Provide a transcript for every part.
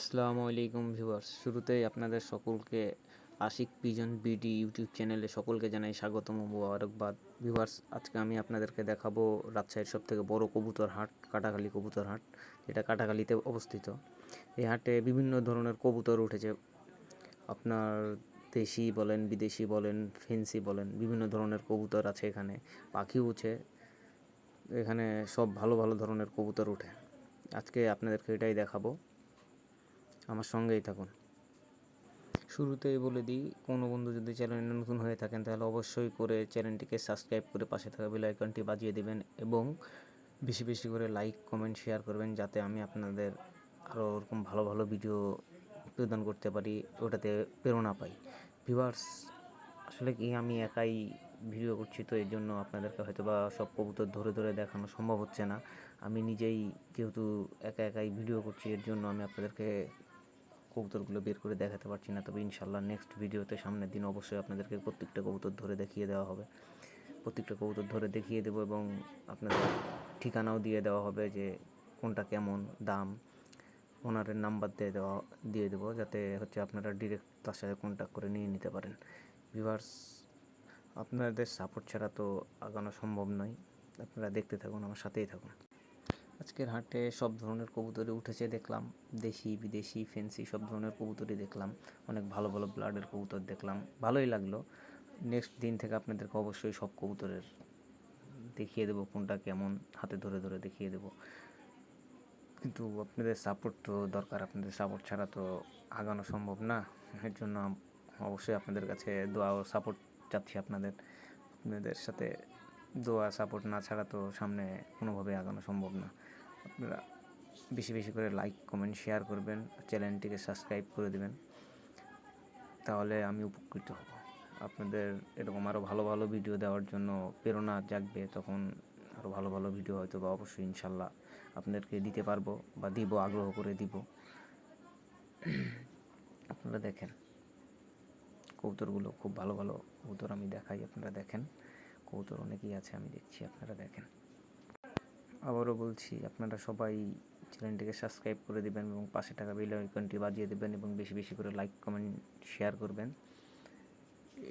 আসসালামু আলাইকুম ভিউয়ার্স। শুরুতেই আপনাদের সকলকে আশিক পিজন বিডি ইউটিউব চ্যানেলে সকলকে জানাই স্বাগতম মোবারকবাদ। ভিউয়ার্স, আজকে আমি আপনাদেরকে দেখাবো রাজশাহীর সব থেকে বড় কবুতর হাট, কাটাখালি কবুতর হাট, যেটা কাটাখালিতে অবস্থিত। এই হাটে বিভিন্ন ধরনের কবুতর উঠেছে। আপনার দেশি বলেন, বিদেশি বলেন ফেন্সি বলেন, বিভিন্ন ধরনের কবুতর আছে এখানে, পাখিও উঠে এখানে সব ভালো ভালো ধরনের কবুতর উঠে। আজকে আপনাদেরকে এটাই দেখাবো। আমার সঙ্গেই থাকুন। শুরুতেই বলে দিই, কোনো বন্ধু যদি চ্যানেলে নতুন হয়ে থাকেন, তাহলে অবশ্যই করে চ্যানেলটিকে সাবস্ক্রাইব করে পাশে থাকা বেল আইকনটি বাজিয়ে দেবেন এবং বেশি বেশি করে লাইক কমেন্ট শেয়ার করবেন যাতে আমি আপনাদের আরও ওরকম ভালো ভালো ভিডিও প্রদান করতে পারি, ওটাতে প্রেরণা পাই। ভিউয়ার্স আসলে কি আমি একাই ভিডিও করছি তো এর জন্য আপনাদেরকে হয়তো বা সব কবুতর ধরে ধরে দেখানো সম্ভব হচ্ছে না। আমি নিজেই যেহেতু একা একাই ভিডিও করছি, এর জন্য আমি আপনাদেরকে কবুতরগুলো বের করে দেখাতে পারছি না। তবে ইনশাল্লাহ নেক্সট ভিডিওতে সামনের দিন অবশ্যই আপনাদেরকে প্রত্যেকটা কবুতর ধরে দেখিয়ে দেওয়া হবে। প্রত্যেকটা কবুতর ধরে দেখিয়ে দেবো এবং আপনাদের ঠিকানাও দিয়ে দেওয়া হবে যে কোনটা কেমন দাম। ওনারের নাম্বার দিয়ে দেওয়া, দিয়ে দেবো যাতে হচ্ছে আপনারা ডিরেক্ট তার সাথে কন্ট্যাক্ট করে নিয়ে নিতে পারেন। ভিভার্স আপনাদের সাপোর্ট ছাড়া তো আগানো সম্ভব নয়। আপনারা দেখতে থাকুন, আমার সাথেই থাকুন। আজকের হাটে সব ধরনের কবুতরই উঠেছে, দেখলাম। দেশি, বিদেশি ফেন্সি সব ধরনের কবুতরই দেখলাম। অনেক ভালো ভালো ব্লাডের কবুতর দেখলাম। ভালোই লাগল। নেক্সট দিন থেকে আপনাদেরকে অবশ্যই সব কবুতরের দেখিয়ে দেবো, কোনটা কেমন হাতে ধরে ধরে দেখিয়ে দেবো। কিন্তু আপনাদের সাপোর্ট তো দরকার। আপনাদের সাপোর্ট ছাড়া তো আগানো সম্ভব না। এর জন্য অবশ্যই আপনাদের কাছে দোয়া ও সাপোর্ট চাচ্ছি আপনাদের। আপনাদের সাথে দোয়া সাপোর্ট না ছাড়া তো সামনে কোনোভাবে আগানো সম্ভব না। আপনারা বেশি বেশি করে লাইক কমেন্ট শেয়ার করবেন চ্যানেলটিকে সাবস্ক্রাইব করে দেবেন। তাহলে আমি উপকৃত হব। আপনাদের এরকম আরও ভালো ভালো ভিডিও দেওয়ার জন্য প্রেরণা জাগবে, তখন আরও ভালো ভালো ভিডিও হয়তো বা অবশ্যই ইনশাল্লাহ আপনাদেরকে দিতে পারব বা দিব, আগ্রহ করে দিব। আপনারা দেখেন কৌতরগুলো খুব ভালো ভালো কৌতর আমি দেখাই, আপনারা দেখেন। কৌতর অনেকেই আছে, আমি দেখছি, আপনারা দেখেন। আবারও বলছি, আপনারা সবাই চ্যানেলটিকে সাবস্ক্রাইব করে দেবেন এবং পাশে টাকা বেল আইকনটি বাজিয়ে দেবেন এবং বেশি বেশি করে লাইক, কমেন্ট, শেয়ার করবেন।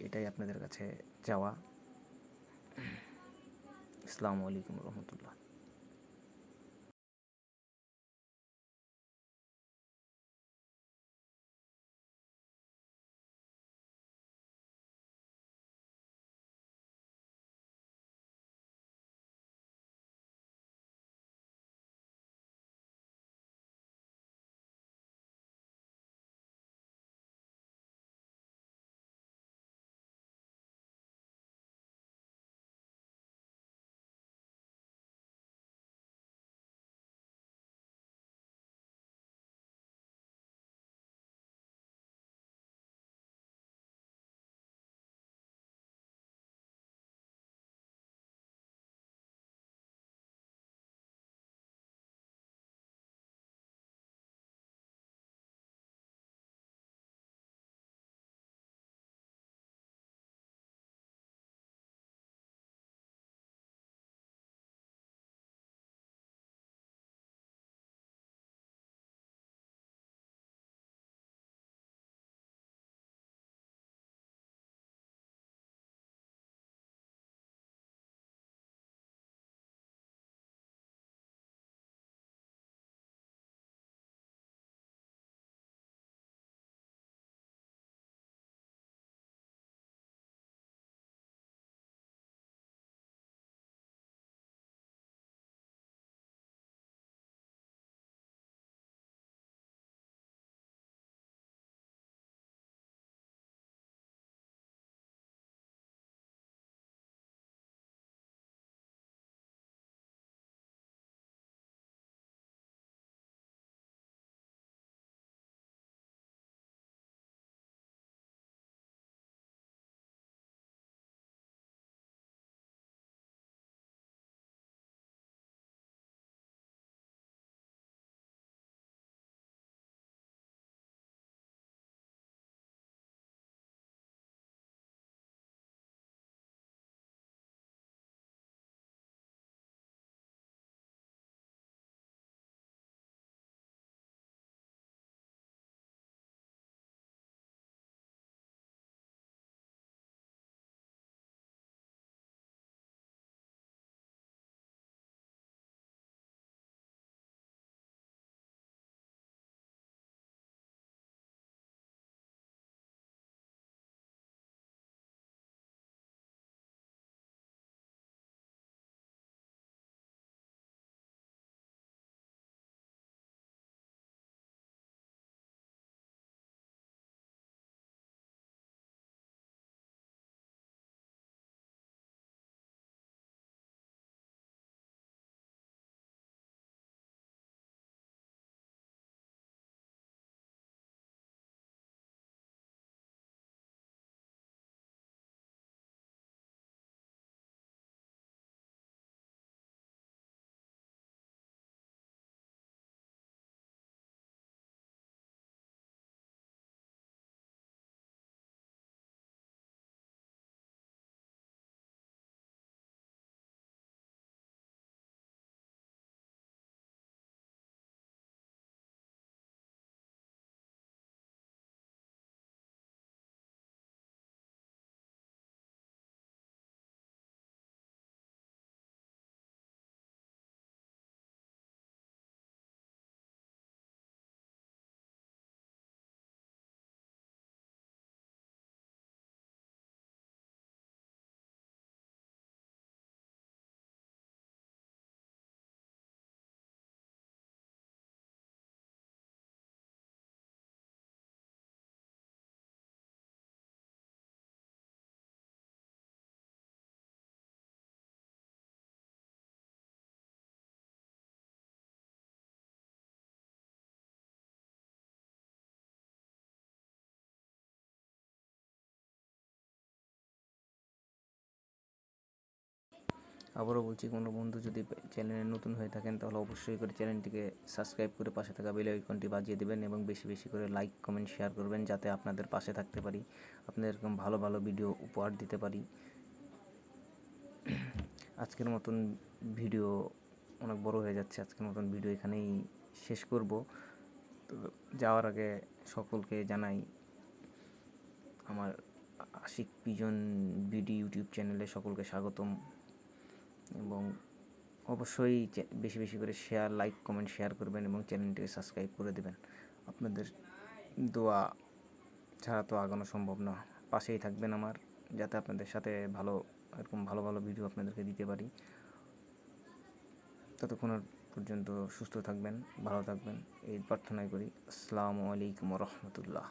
এটাই আপনাদের কাছে যাওয়া আসসালামু আলাইকুম রহমতুল্লাহ। আবারও বলছি, কোনো বন্ধু যদি চ্যানেলে নতুন হয়ে থাকেন, তাহলে অবশ্যই করে চ্যানেলটিকে সাবস্ক্রাইব করে পাশে থাকা বেল আইকনটি বাজিয়ে দেবেন এবং বেশি বেশি করে লাইক কমেন্ট শেয়ার করবেন যাতে আপনাদের পাশে থাকতে পারি, আপনাদের এরকম ভালো ভালো ভিডিও উপহার দিতে পারি। আজকের মতন ভিডিও অনেক বড় হয়ে যাচ্ছে, আজকের মতন ভিডিও এখানেই শেষ করব। তো যাওয়ার আগে সকলকে জানাই, আমার আশিক পিজন বিডি ইউটিউব চ্যানেলে সকলকে স্বাগতম। এবং অবশ্যই বেশি বেশি করে শেয়ার লাইক কমেন্ট শেয়ার করবেন এবং চ্যানেলটিকে সাবস্ক্রাইব করে দেবেন। আপনাদের দোয়া ছাড়া তো আগানো সম্ভব না। পাশেই থাকবেন আমার, যাতে আপনাদের সাথে ভালো, এরকম ভালো ভালো ভিডিও আপনাদেরকে দিতে পারি। ততক্ষণ পর্যন্ত সুস্থ থাকবেন, ভালো থাকবেন। এই প্রার্থনাই করি। আসসালামু আলাইকুম রহমতুল্লাহ।